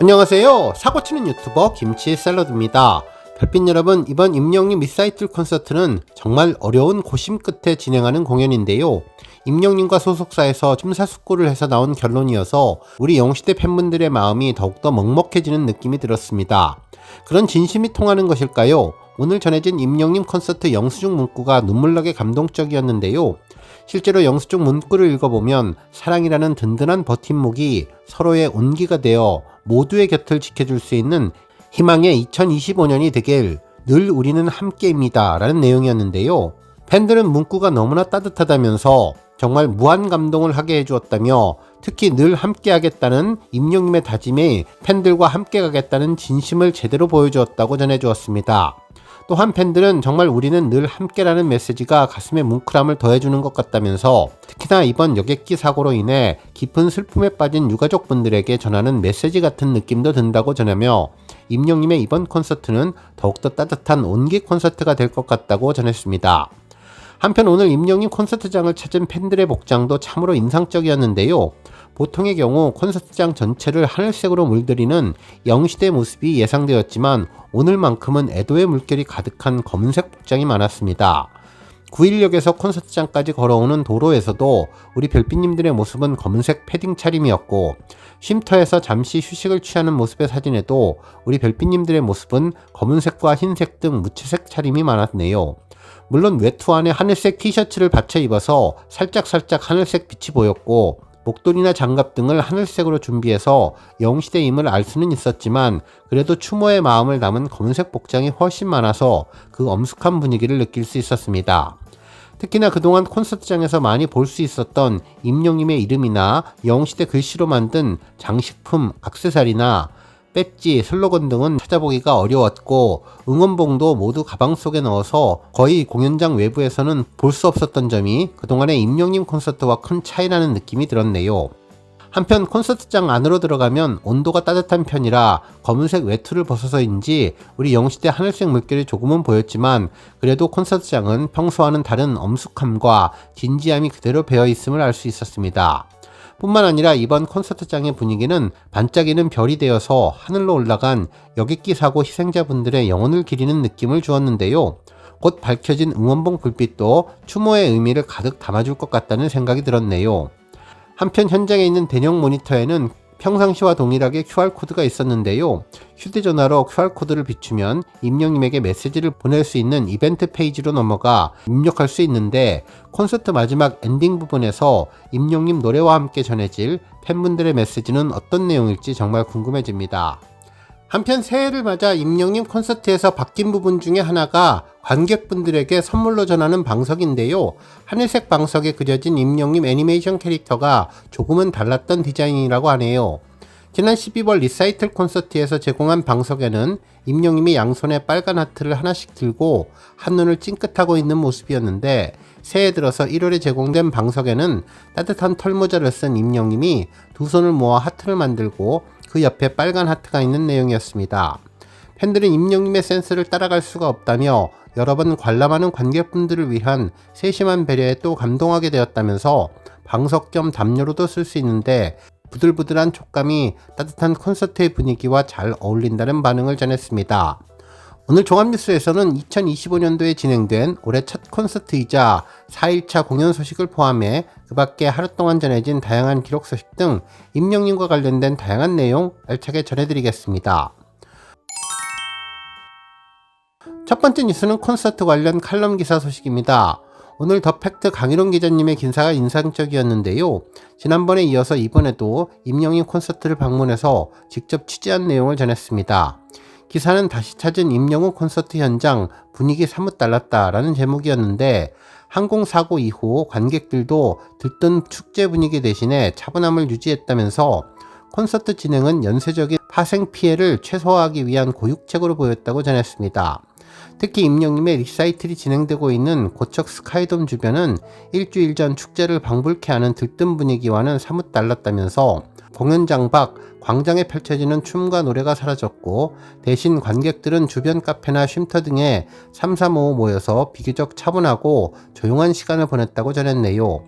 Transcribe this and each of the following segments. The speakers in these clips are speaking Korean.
안녕하세요. 사고치는 유튜버 김치 샐러드입니다. 별빛 여러분, 이번 임영님 리사이틀 콘서트는 정말 어려운 고심 끝에 진행하는 공연인데요. 임영님과 소속사에서 심사숙고를 해서 나온 결론이어서 우리 영시대 팬분들의 마음이 더욱더 먹먹해지는 느낌이 들었습니다. 그런 진심이 통하는 것일까요? 오늘 전해진 임영님 콘서트 영수증 문구가 눈물나게 감동적이었는데요. 실제로 영수증 문구를 읽어보면 사랑이라는 든든한 버팀목이 서로의 온기가 되어 모두의 곁을 지켜줄 수 있는 희망의 2025년이 되길 늘 우리는 함께입니다. 라는 내용이었는데요. 팬들은 문구가 너무나 따뜻하다면서 정말 무한 감동을 하게 해주었다며 특히 늘 함께 하겠다는 임영님의 다짐에 팬들과 함께 가겠다는 진심을 제대로 보여주었다고 전해주었습니다. 또한 팬들은 정말 우리는 늘 함께라는 메시지가 가슴에 뭉클함을 더해주는 것 같다면서 특히나 이번 여객기 사고로 인해 깊은 슬픔에 빠진 유가족분들에게 전하는 메시지 같은 느낌도 든다고 전하며 임영님의 이번 콘서트는 더욱더 따뜻한 온기 콘서트가 될 것 같다고 전했습니다. 한편 오늘 임영님 콘서트장을 찾은 팬들의 복장도 참으로 인상적이었는데요. 보통의 경우 콘서트장 전체를 하늘색으로 물들이는 영시대 모습이 예상되었지만 오늘만큼은 애도의 물결이 가득한 검은색 복장이 많았습니다. 9일역에서 콘서트장까지 걸어오는 도로에서도 우리 별빛님들의 모습은 검은색 패딩 차림이었고 쉼터에서 잠시 휴식을 취하는 모습의 사진에도 우리 별빛님들의 모습은 검은색과 흰색 등 무채색 차림이 많았네요. 물론 외투 안에 하늘색 티셔츠를 받쳐 입어서 살짝살짝 하늘색 빛이 보였고 목도리나 장갑 등을 하늘색으로 준비해서 영시대임을 알 수는 있었지만 그래도 추모의 마음을 담은 검은색 복장이 훨씬 많아서 그 엄숙한 분위기를 느낄 수 있었습니다. 특히나 그동안 콘서트장에서 많이 볼 수 있었던 임영님의 이름이나 영시대 글씨로 만든 장식품, 악세사리나 배지, 슬로건 등은 찾아보기가 어려웠고 응원봉도 모두 가방 속에 넣어서 거의 공연장 외부에서는 볼 수 없었던 점이 그동안의 임영님 콘서트와 큰 차이라는 느낌이 들었네요. 한편 콘서트장 안으로 들어가면 온도가 따뜻한 편이라 검은색 외투를 벗어서인지 우리 영시대 하늘색 물결이 조금은 보였지만 그래도 콘서트장은 평소와는 다른 엄숙함과 진지함이 그대로 배어 있음을 알 수 있었습니다. 뿐만 아니라 이번 콘서트장의 분위기는 반짝이는 별이 되어서 하늘로 올라간 여객기 사고 희생자분들의 영혼을 기리는 느낌을 주었는데요. 곧 밝혀진 응원봉 불빛도 추모의 의미를 가득 담아줄 것 같다는 생각이 들었네요. 한편 현장에 있는 대형 모니터에는 평상시와 동일하게 QR코드가 있었는데요. 휴대전화로 QR코드를 비추면 임영님에게 메시지를 보낼 수 있는 이벤트 페이지로 넘어가 입력할 수 있는데 콘서트 마지막 엔딩 부분에서 임영님 노래와 함께 전해질 팬분들의 메시지는 어떤 내용일지 정말 궁금해집니다. 한편 새해를 맞아 임영님 콘서트에서 바뀐 부분 중에 하나가 관객분들에게 선물로 전하는 방석인데요. 하늘색 방석에 그려진 임영님 애니메이션 캐릭터가 조금은 달랐던 디자인이라고 하네요. 지난 12월 리사이틀 콘서트에서 제공한 방석에는 임영님이 양손에 빨간 하트를 하나씩 들고 한눈을 찡긋하고 있는 모습이었는데 새해 들어서 1월에 제공된 방석에는 따뜻한 털모자를 쓴 임영님이 두 손을 모아 하트를 만들고 그 옆에 빨간 하트가 있는 내용이었습니다. 팬들은 임영님의 센스를 따라갈 수가 없다며 여러 번 관람하는 관객분들을 위한 세심한 배려에 또 감동하게 되었다면서 방석 겸 담요로도 쓸 수 있는데 부들부들한 촉감이 따뜻한 콘서트의 분위기와 잘 어울린다는 반응을 전했습니다. 오늘 종합뉴스에서는 2025년도에 진행된 올해 첫 콘서트이자 4일차 공연 소식을 포함해 그 밖에 하루 동안 전해진 다양한 기록 소식 등 임영님과 관련된 다양한 내용 알차게 전해드리겠습니다. 첫 번째 뉴스는 콘서트 관련 칼럼 기사 소식입니다. 오늘 더 팩트 강일원 기자님의 기사가 인상적이었는데요. 지난번에 이어서 이번에도 임영님 콘서트를 방문해서 직접 취재한 내용을 전했습니다. 기사는 다시 찾은 임영웅 콘서트 현장 분위기 사뭇 달랐다라는 제목이었는데 항공사고 이후 관객들도 들뜬 축제 분위기 대신에 차분함을 유지했다면서 콘서트 진행은 연쇄적인 파생 피해를 최소화하기 위한 고육책으로 보였다고 전했습니다. 특히 임영님의 리사이틀이 진행되고 있는 고척 스카이돔 주변은 일주일 전 축제를 방불케 하는 들뜬 분위기와는 사뭇 달랐다면서 공연장 밖 광장에 펼쳐지는 춤과 노래가 사라졌고 대신 관객들은 주변 카페나 쉼터 등에 삼삼오오 모여서 비교적 차분하고 조용한 시간을 보냈다고 전했네요.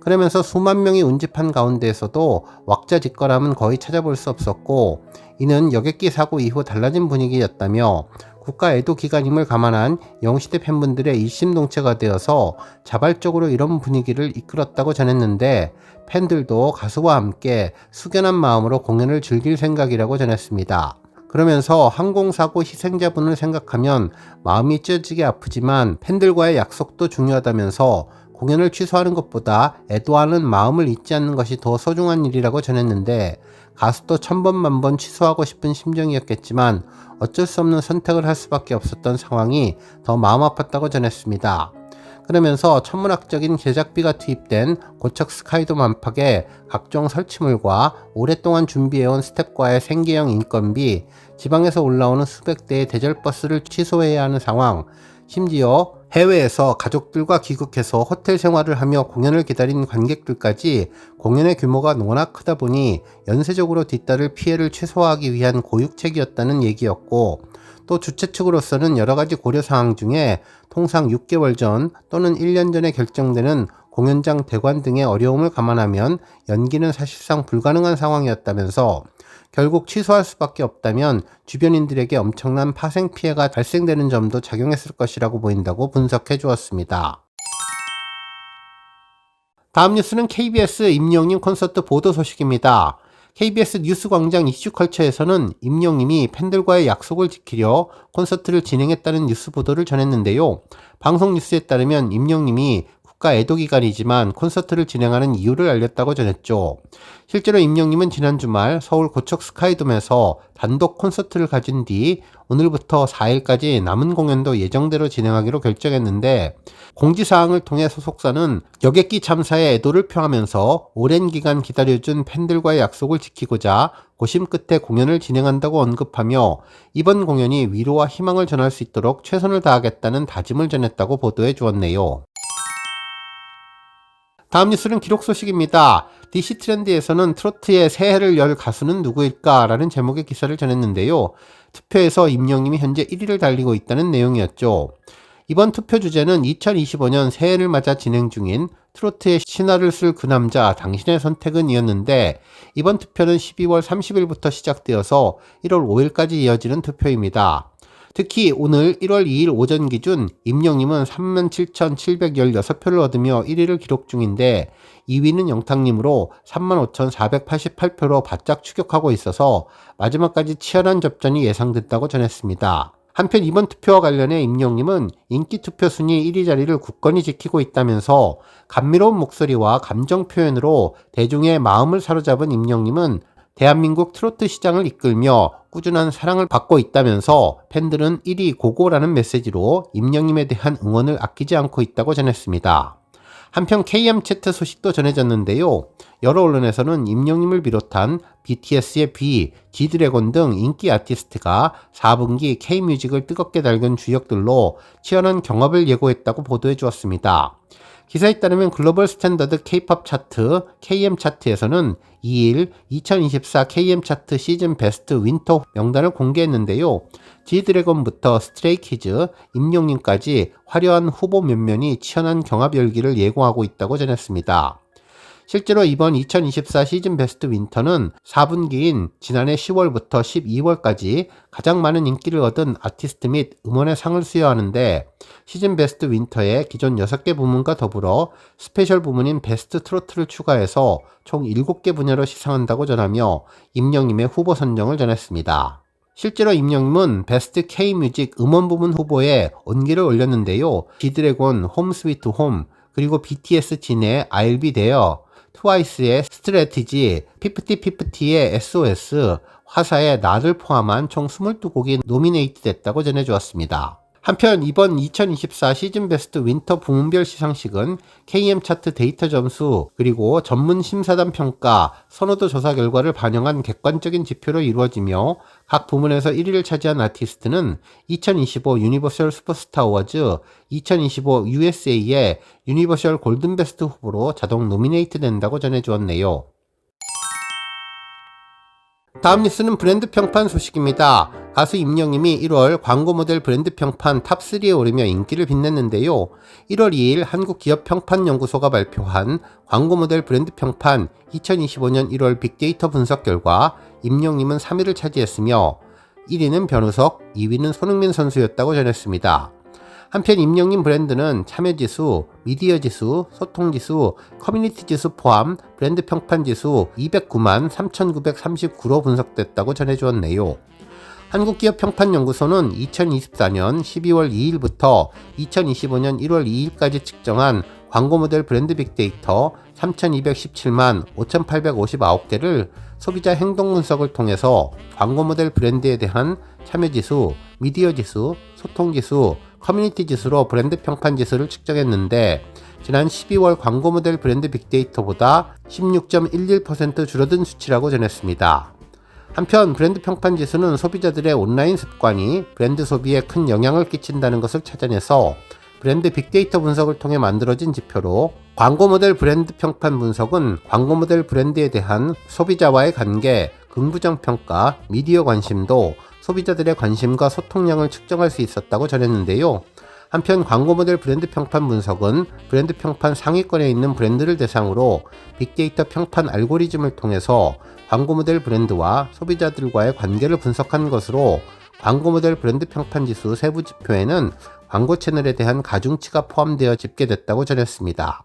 그러면서 수만 명이 운집한 가운데에서도 왁자지껄함은 거의 찾아볼 수 없었고 이는 여객기 사고 이후 달라진 분위기였다며 국가 애도 기간임을 감안한 영시대 팬분들의 일심동체가 되어서 자발적으로 이런 분위기를 이끌었다고 전했는데 팬들도 가수와 함께 숙연한 마음으로 공연을 즐길 생각이라고 전했습니다. 그러면서 항공사고 희생자분을 생각하면 마음이 찢어지게 아프지만 팬들과의 약속도 중요하다면서 공연을 취소하는 것보다 애도하는 마음을 잊지 않는 것이 더 소중한 일이라고 전했는데 가수도 천번 만번 취소하고 싶은 심정이었겠지만 어쩔 수 없는 선택을 할 수밖에 없었던 상황이 더 마음 아팠다고 전했습니다. 그러면서 천문학적인 제작비가 투입된 고척 스카이돔 안팎의 각종 설치물과 오랫동안 준비해온 스텝과의 생계형 인건비, 지방에서 올라오는 수백 대의 대절버스를 취소해야 하는 상황, 심지어 해외에서 가족들과 귀국해서 호텔 생활을 하며 공연을 기다린 관객들까지 공연의 규모가 워낙 크다 보니 연쇄적으로 뒤따를 피해를 최소화하기 위한 고육책이었다는 얘기였고 또 주최 측으로서는 여러 가지 고려 사항 중에 통상 6개월 전 또는 1년 전에 결정되는 공연장 대관 등의 어려움을 감안하면 연기는 사실상 불가능한 상황이었다면서 결국 취소할 수밖에 없다면 주변인들에게 엄청난 파생 피해가 발생되는 점도 작용했을 것이라고 보인다고 분석해 주었습니다. 다음 뉴스는 KBS 임영님 콘서트 보도 소식입니다. KBS 뉴스광장 이슈컬처에서는 임영님이 팬들과의 약속을 지키려 콘서트를 진행했다는 뉴스 보도를 전했는데요. 방송 뉴스에 따르면 임영님이 국가 애도 기간이지만 콘서트를 진행하는 이유를 알렸다고 전했죠. 실제로 임영님은 지난 주말 서울 고척 스카이돔에서 단독 콘서트를 가진 뒤 오늘부터 4일까지 남은 공연도 예정대로 진행하기로 결정했는데 공지사항을 통해 소속사는 여객기 참사에 애도를 표하면서 오랜 기간 기다려준 팬들과의 약속을 지키고자 고심 끝에 공연을 진행한다고 언급하며 이번 공연이 위로와 희망을 전할 수 있도록 최선을 다하겠다는 다짐을 전했다고 보도해 주었네요. 다음 뉴스는 기록 소식입니다. DC 트렌드에서는 트로트의 새해를 열 가수는 누구일까? 라는 제목의 기사를 전했는데요. 투표에서 임영님이 현재 1위를 달리고 있다는 내용이었죠. 이번 투표 주제는 2025년 새해를 맞아 진행 중인 트로트의 신화를 쓸 그 남자 당신의 선택은 이었는데 이번 투표는 12월 30일부터 시작되어서 1월 5일까지 이어지는 투표입니다. 특히 오늘 1월 2일 오전 기준 임영님은 37,716표를 얻으며 1위를 기록 중인데 2위는 영탁님으로 35,488표로 바짝 추격하고 있어서 마지막까지 치열한 접전이 예상됐다고 전했습니다. 한편 이번 투표와 관련해 임영님은 인기 투표 순위 1위 자리를 굳건히 지키고 있다면서 감미로운 목소리와 감정 표현으로 대중의 마음을 사로잡은 임영님은 대한민국 트로트 시장을 이끌며 꾸준한 사랑을 받고 있다면서 팬들은 1위 고고라는 메시지로 임영님에 대한 응원을 아끼지 않고 있다고 전했습니다. 한편 KM 채트 소식도 전해졌는데요. 여러 언론에서는 임영님을 비롯한 BTS의 B, G드래곤 등 인기 아티스트가 4분기 K뮤직을 뜨겁게 달군 주역들로 치열한 경합을 예고했다고 보도해 주었습니다. 기사에 따르면 글로벌 스탠더드 K-팝 차트 KM 차트에서는 2일 2024 KM 차트 시즌 베스트 윈터 명단을 공개했는데요. 지드래곤부터 스트레이키즈, 임용님까지 화려한 후보 면면이 치열한 경합 열기를 예고하고 있다고 전했습니다. 실제로 이번 2024 시즌 베스트 윈터는 4분기인 지난해 10월부터 12월까지 가장 많은 인기를 얻은 아티스트 및 음원의 상을 수여하는데 시즌 베스트 윈터에 기존 6개 부문과 더불어 스페셜 부문인 베스트 트로트를 추가해서 총 7개 분야로 시상한다고 전하며 임영님의 후보 선정을 전했습니다. 실제로 임영님은 베스트 K뮤직 음원 부문 후보에 온기를 올렸는데요. 지드래곤, 홈 스위트 홈, 그리고 BTS 진의 I'll Be There, 트와이스의 스트레티지, 피프티피프티의 SOS, 화사의 나를 포함한 총 22곡이 노미네이트 됐다고 전해주었습니다. 한편 이번 2024 시즌 베스트 윈터 부문별 시상식은 KM 차트 데이터 점수 그리고 전문 심사단 평가, 선호도 조사 결과를 반영한 객관적인 지표로 이루어지며 각 부문에서 1위를 차지한 아티스트는 2025 유니버셜 슈퍼스타 어워즈, 2025 USA의 유니버셜 골든 베스트 후보로 자동 노미네이트 된다고 전해 주었네요. 다음 뉴스는 브랜드 평판 소식입니다. 가수 임영님이 1월 광고 모델 브랜드 평판 탑3에 오르며 인기를 빛냈는데요. 1월 2일 한국기업평판연구소가 발표한 광고 모델 브랜드 평판 2025년 1월 빅데이터 분석 결과 임영님은 3위를 차지했으며 1위는 변우석, 2위는 손흥민 선수였다고 전했습니다. 한편 임영님 브랜드는 참여지수, 미디어지수, 소통지수, 커뮤니티지수 포함 브랜드 평판지수 209만 3,939로 분석됐다고 전해주었네요. 한국기업평판연구소는 2024년 12월 2일부터 2025년 1월 2일까지 측정한 광고 모델 브랜드 빅데이터 3,217만 5,859개를 소비자 행동 분석을 통해서 광고 모델 브랜드에 대한 참여 지수, 미디어 지수, 소통 지수, 커뮤니티 지수로 브랜드 평판 지수를 측정했는데 지난 12월 광고 모델 브랜드 빅데이터보다 16.11% 줄어든 수치라고 전했습니다. 한편 브랜드 평판 지수는 소비자들의 온라인 습관이 브랜드 소비에 큰 영향을 끼친다는 것을 찾아내서 브랜드 빅데이터 분석을 통해 만들어진 지표로 광고 모델 브랜드 평판 분석은 광고 모델 브랜드에 대한 소비자와의 관계, 긍부정 평가, 미디어 관심도, 소비자들의 관심과 소통량을 측정할 수 있었다고 전했는데요. 한편 광고 모델 브랜드 평판 분석은 브랜드 평판 상위권에 있는 브랜드를 대상으로 빅데이터 평판 알고리즘을 통해서 광고 모델 브랜드와 소비자들과의 관계를 분석한 것으로 광고 모델 브랜드 평판 지수 세부 지표에는 광고 채널에 대한 가중치가 포함되어 집계됐다고 전했습니다.